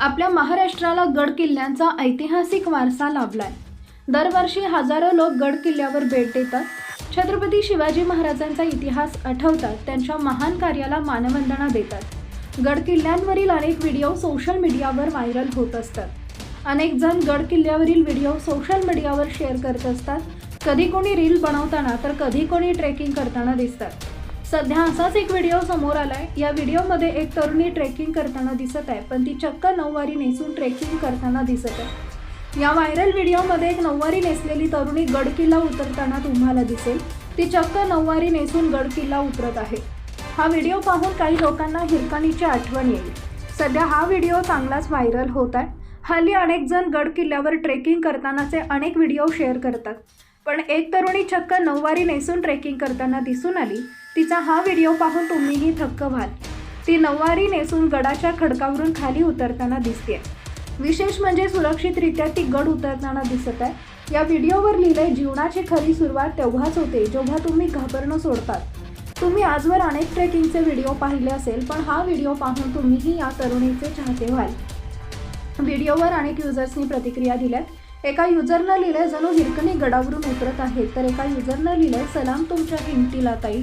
आपल्या महाराष्ट्राला गड किल्ल्यांचा ऐतिहासिक वारसा लाभलाय. दरवर्षी हजारो लोक गड किल्ल्यावर भेट देतात. छत्रपती शिवाजी महाराजांचा इतिहास आठवतात त्यांच्या महान कार्याला मानवंदना देतात. गड किल्ल्यांवरील अनेक व्हिडिओ सोशल मीडियावर व्हायरल होत असतात. अनेक जण गड किल्ल्यावरील व्हिडिओ सोशल मीडियावर शेअर करत असतात. कधी कोणी रील बनवताना तर कधी कोणी ट्रेकिंग करताना दिसतात. सध्या असाच एक व्हिडिओ समोर आलाय. या व्हिडिओमध्ये एक तरुणी ट्रेकिंग करताना दिसत आहे. पण ती चक्क नऊवारी नेसून ट्रेकिंग करताना दिसत आहे. या व्हायरल व्हिडिओमध्ये एक नऊवारी नेसलेली तरुणी गड किल्ला उतरताना तुम्हाला दिसेल. ती चक्क नऊवारी नेसून गडकिल्ला उतरत आहे. हा व्हिडिओ पाहून काही लोकांना हिरकणीची आठवण येईल. सध्या हा व्हिडिओ चांगलाच व्हायरल होत आहे. हल्ली अनेक जण गड किल्ल्यावर ट्रेकिंग करतानाचे अनेक व्हिडिओ शेअर करतात. पण एक तरुणी चक्क नऊवारी नेसून ट्रेकिंग करताना दिसून आली. तिचा हा व्हिडिओ पाहून तुम्हीही थक्क व्हाल. ती नऊवारी नेसून गडाच्या खडकावरून खाली उतरताना दिसते विशेष म्हणजे सुरक्षितरित्या ती गड उतरताना दिसत आहे. या व्हिडिओवर लिहिलंय जीवनाची खरी सुरुवात तेव्हाच होते जेव्हा तुम्ही घाबरणं सोडतात. तुम्ही आजवर अनेक ट्रेकिंगचे व्हिडिओ पाहिले असेल पण हा व्हिडिओ पाहून तुम्हीही या तरुणीचे चाहते व्हाल. व्हिडिओवर अनेक युजर्सनी प्रतिक्रिया दिल्यात. एका युजरनं लिहिलंय जणू हिरकणी गडावरून उतरत आहे. तर एका युजरनं लिहिलंय सलाम तुमच्या हिमतीला ताई.